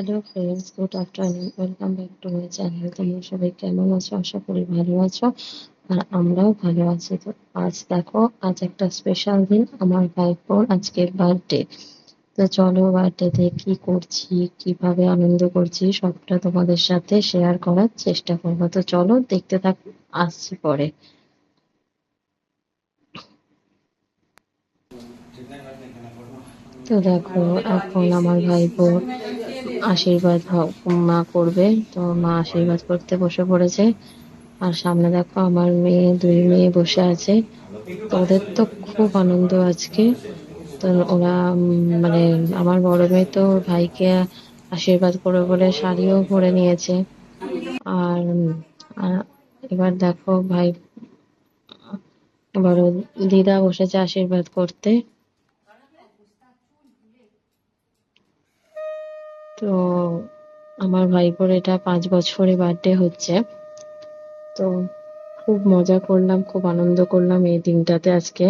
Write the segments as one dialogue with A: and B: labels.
A: Hello friends good afternoon welcome back to my channel তোমরা সবাই কেমন আছো? আশা করি ভালো আছো। আর আমরাও ভালো আছি তো। আজ দেখো, আজ একটা স্পেশাল দিন, আমার ভাইপোর আজকে বার্থডে তো চলো বার্থডেতে কি করছি, কীভাবে আনন্দ করছি, সবটা তোমাদের সাথে শেয়ার করার চেষ্টা করব। তো চলো দেখতে থাক, আসছি পরে। তো দেখো, এখন আমার ভাইপো আশীর্বাদ হ- মা করবে। তো মা আশীর্বাদ করতে বসে পড়েছে। আর সামনে দেখো, আমার মেয়ে, দুই মেয়ে বসে আছে। তো ওদের তো খুব আনন্দ আজকে। তো ওরা মানে আমার বড় মেয়ে তো ভাইকে আশীর্বাদ করে বলে শাড়িও পরে নিয়েছে। আর এবার দেখো ভাই, বড় দিদা বসেছে আশীর্বাদ করতে। তো আমার ভাইপোর এটা পাঁচ বছরে বার্থডে হচ্ছে। তো খুব মজা করলাম, খুব আনন্দ করলাম এই দিনটাতে আজকে।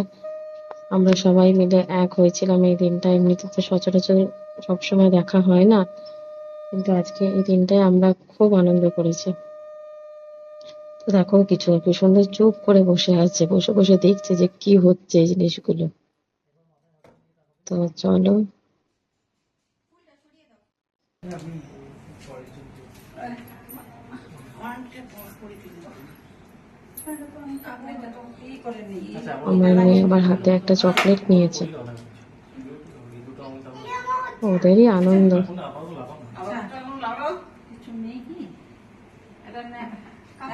A: আমরা সবাই মিলে এক হয়েছিলাম এই দিনটা। এমনিতে তো সচরাচর সবসময় দেখা হয় না, কিন্তু আজকে এই দিনটায় আমরা খুব আনন্দ করেছি। তো দেখো, কিছু কি সুন্দর চুপ করে বসে আছে, বসে বসে দেখছে যে কি হচ্ছে এই জিনিসগুলো। তো চলো আমার মেয়ে আমার হাতে একটা চকলেট নিয়েছে। ওদেরই আনন্দ।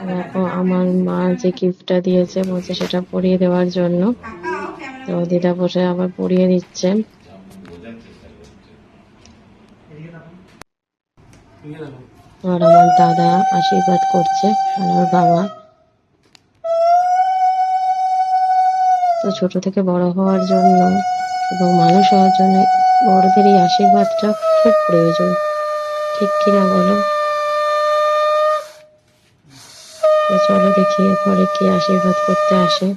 A: দেখো আমার মা যে গিফটটা দিয়েছে বলছে সেটা পরিয়ে দেওয়ার জন্য। তো দিদা বসে আবার পরিয়ে দিচ্ছে। আর আমার দাদা আশীর্বাদ করছে আমার বাবা। তো ছোট থেকে বড় হওয়ার জন্য এবং মানুষ হওয়ার জন্য বড়দের এই আশীর্বাদটা খুব প্রয়োজন। ঠিক কিনা বলো? চলো দেখি এরপরে কে আশীর্বাদ করতে আসে।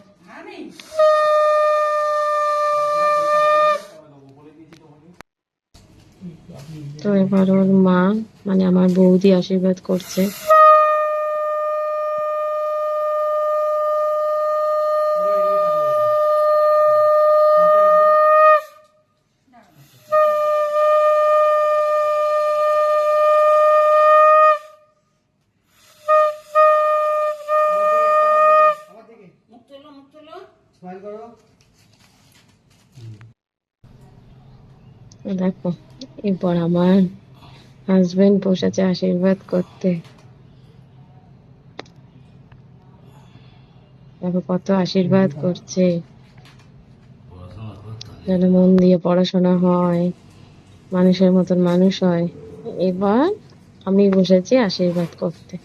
A: তো এবার ওর মা মানে আমার বৌদি আশীর্বাদ করছে। দেখো। এরপর আমার হাজবেন্ড বসেছে আশীর্বাদ করতে। দেখো কত আশীর্বাদ করছে। যেন মন দিয়ে পড়াশোনা হয়, মানুষের মতন মানুষ হয়। এবার আমি বসেছি আশীর্বাদ করতে।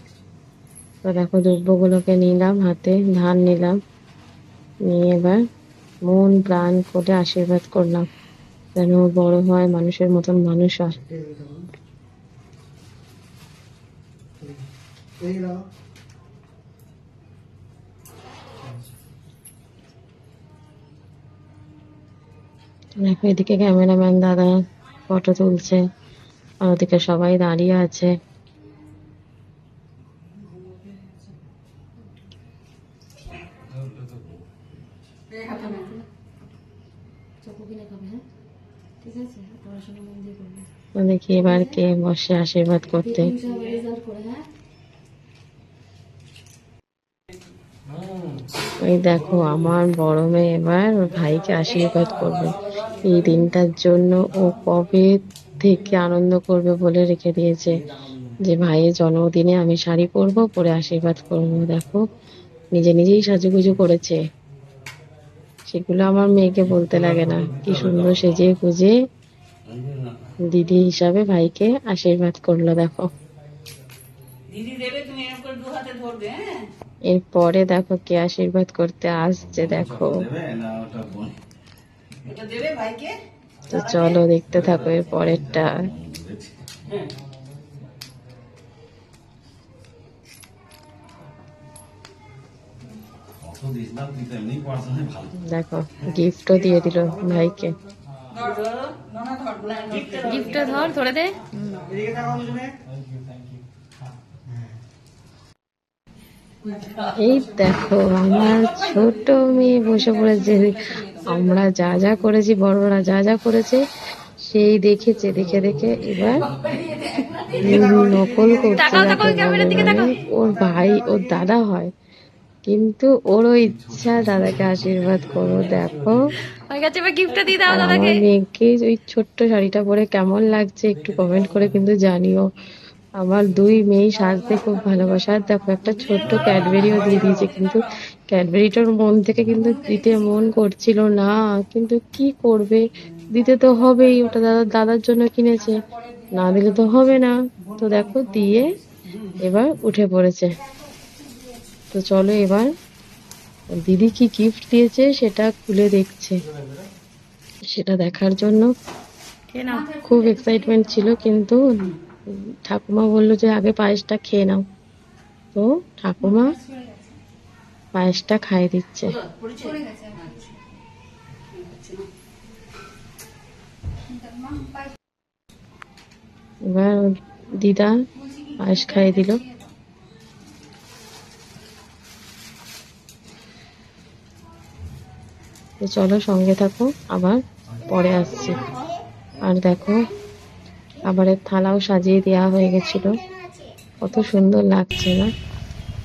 A: তো দেখো দ্রব্যগুলোকে নিলাম, হাতে ধান নিলাম। নিয়ে এবার মন, প্রাণ করে আশীর্বাদ করলাম। যেন বড় হয় মানুষের মতন মানুষ
B: দাও
A: দেখো এদিকে ক্যামেরাম্যান দাদা ফটো তুলছে, আর ওদিকে সবাই দাঁড়িয়ে আছে। দেখি এবার কে বসে আশীর্বাদ করতে? ওই দেখো, আমার বড় মেয়ে এবার ভাইকে আশীর্বাদ করবে। এই দিনটার জন্য ও কবে থেকে আনন্দ করবে বলে রেখে দিয়েছে যে, ভাইয়ের জন্মদিনে আমি শাড়ি পরবো, পরে আশীর্বাদ করব। দেখো, নিজে নিজেই সাজুগুজু করেছে। সেগুলো আমার মেয়েকে বলতে লাগে না। কি সুন্দর সেজে গুজে দিদি হিসাবে ভাইকে আশীর্বাদ করল দেখো।
C: দিদি দেবে তুমি এরকম করে দু হাতে ধরবে হ্যাঁ?
A: এরপরে দেখো কে আশীর্বাদ করতে আসছে দেখো।
C: এটা দেবে ভাইকে?
A: তো চলো দেখতে থাকো এর পরেরটা। দেখো গিফটও দিয়ে দিল ভাইকে।
B: গিফটটা ধর ধরে দে।
A: এই দেখো আমার ছোট মেয়ে বসে পড়েছে। আমরা যা যা করেছি বড়রা যা যা করেছে সেই দেখেছে দেখে দেখে। এবার নকল করছে ওর ভাই ওর দাদা হয়। কিন্তু ওরও ইচ্ছা দাদাকে আশীর্বাদ করো দেখো।
B: গেছে এবার গিফটটা দিয়ে দাও দাদাকে।
A: মেয়েকে ওই ছোট্ট শাড়িটা পরে কেমন লাগছে একটু কমেন্ট করে কিন্তু জানিও। আমার দুই মেয়ে সাজতে খুব ভালোবাসে। আর দেখো একটা ছোট্ট ক্যাডবেরিও দিয়ে দিয়েছে কিন্তু ক্যাডবেরিটার মন থেকে কিন্তু দিতে মন করছিল না। কিন্তু কি করবে? দিতে তো হবেই ওটা দাদা দাদার জন্য কিনেছে। না দিলে তো হবে না। তো দেখো দিয়ে এবার উঠে পড়েছে। তো চলো এবার দিদি কি গিফট দিয়েছে সেটা খুলে দেখছে। সেটা দেখার জন্য খুব এক্সাইটমেন্ট ছিল কিন্তু ঠাকুমা বলল যে আগে পায়েসটা খেয়ে নাও। তো ঠাকুমা পায়েসটা খাইয়ে দিচ্ছে। এবার দিদা পায়েস খাইয়ে দিল। তো চলো সঙ্গে থাকো, আবার পরে আসছি। আর দেখো খাবারের থালাও সাজিয়ে দেওয়া হয়ে গেছিল। কত সুন্দর লাগছে না?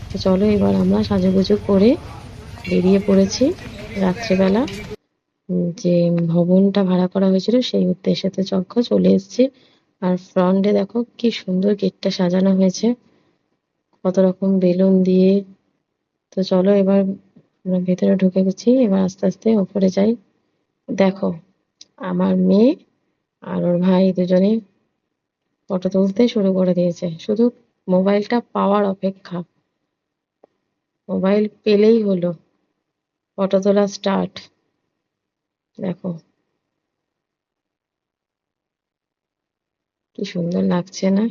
A: তো চলো এবার আমরা সাজুগুজু করে বেরিয়ে পড়েছি রাত্রেবেলা। যে ভবনটা ভাড়া করা হয়েছিল সেই উদ্দেশ্যে তো চক্ষ চলে এসেছি। আর ফ্রন্টে দেখো কি সুন্দর গেটটা সাজানো হয়েছে। কত রকম বেলুন দিয়ে। তো চলো এবার আমরা ভেতরে ঢুকে গেছি, এবার আস্তে আস্তে ওপরে যাই। দেখো, আমার মেয়ে আর ওর ভাই দুজনে ফটো তুলতে শুরু করে দিয়েছে। শুধু মোবাইলটা পাওয়ার অপেক্ষা। মোবাইল পেলেই হলো। ফটো তোলা স্টার্ট। দেখো। কি সুন্দর লাগছে না?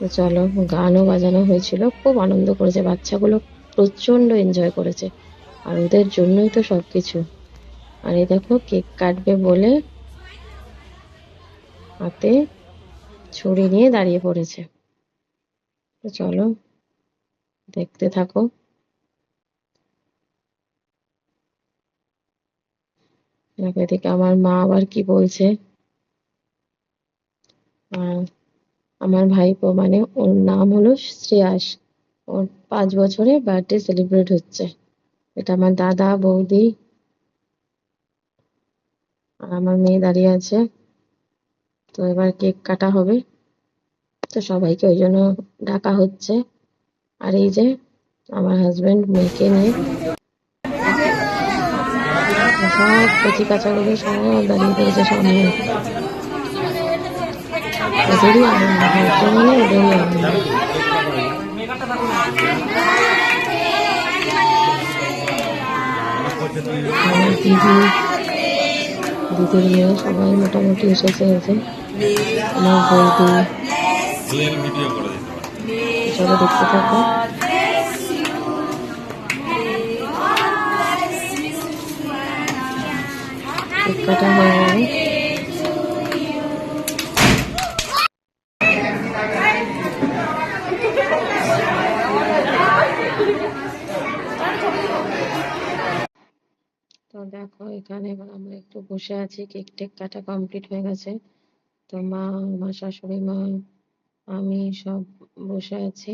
A: তো চলো, গানও বাজানো হয়েছিল, খুব আনন্দ করেছে, বাচ্চাগুলো প্রচণ্ড এনজয় করেছে, আর ওদের জন্যই তো সবকিছু। আর এই দেখো, কেক কাটবে বলে হাতে ছুরি নিয়ে দাঁড়িয়ে পড়েছে। তো চলো, দেখতে থাকো। এদিকে আমার মা আবার কি বলছে? আর আমার ভাইপো মানে ওর নাম হলো শ্রেয়াস। ওর পাঁচ বছরে বার্থডে সেলিব্রেট হচ্ছে। এটা আমার দাদা, বৌদি আর আমার মেয়ে দাঁড়িয়ে আছে। তো এবার কেক কাটা হবে। তো সবাইকে ওই জন্য ডাকা হচ্ছে। আর এই যে আমার হাজবেন্ড মেয়েকে নিয়ে। সব কচি কাচাগুলো সব দাঁড়িয়ে পড়েছে সামনে। ওদেরই আনন্দ সবাই মোটামুটি এসেছে এসে আমার বৌদি চলো দেখতে থাকো কেক কাটা হয়ে গেল তো দেখো এখানে এবার আমরা একটু বসে আছি কেক টেক কাটা কমপ্লিট হয়ে গেছে। তো মা আমার শাশুড়ি, মা, আমি সব বসে আছি।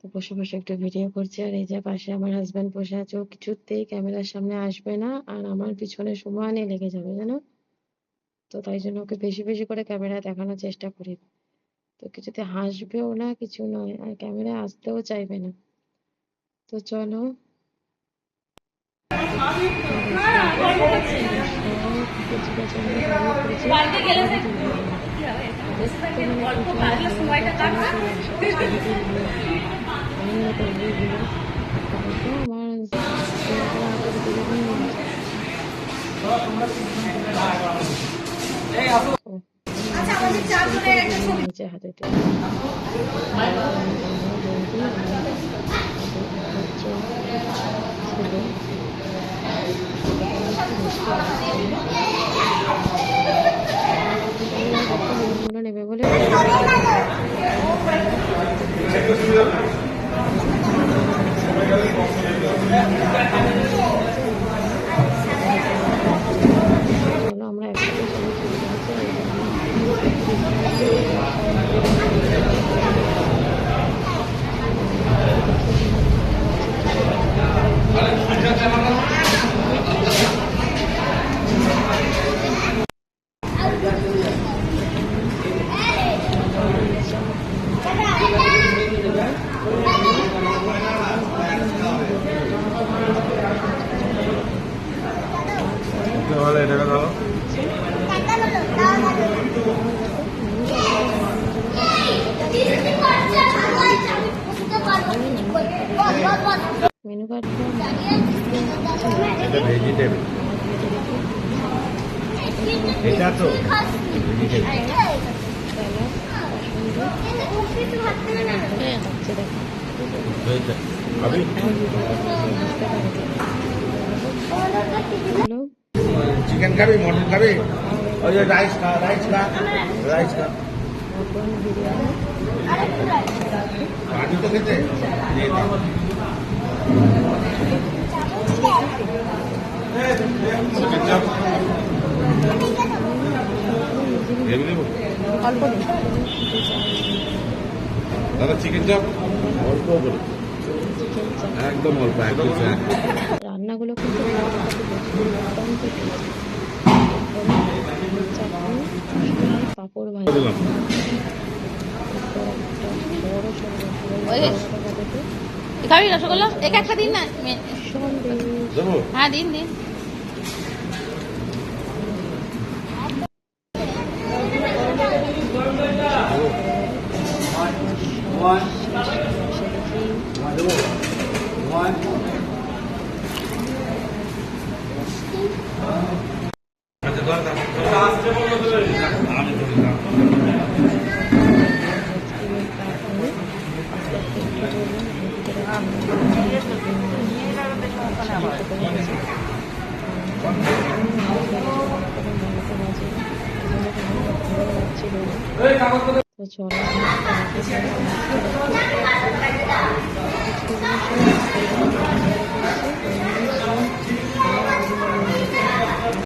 A: তো বসে বসে একটু ভিডিও করছি। আর এই যে পাশে আমার হাজব্যান্ড বসে আছে, ও কিছুতেই ক্যামেরার সামনে আসবে না। আর আমার পিছনে সমানে লেগে যাবে, জানো? তো তাই জন্য ওকে বেশি বেশি করে ক্যামেরা দেখানোর চেষ্টা করি। তো কিছুতে হাসবেও না, কিছু নয়। আর ক্যামেরায় আসতেও চাইবে না। তো চলো হাতে ছিল। গুলো নেবে বলে চলো আমরা একসাথে
D: ভেজিটেবল এটা তো চিকেন খাবি মটন খাবি? ওই যে রাইস খা রাইস খা রাইস খা। পানি তো খেতে? চিকেন চাপ
A: অল্প দিন
D: দাদা চিকেন চাপ অল্প করে। একদম অল্প একদম
A: রান্নাগুলো কিন্তু পাঁপড় ভাজা বড় সড়ো
B: ওই খাবি রসগোল্লা? এক একটা দিন না মে-
A: সন্দেশ
D: দেবো
B: হ্যাঁ দিন দিন
D: আচ্ছা ধর
A: তো চলো।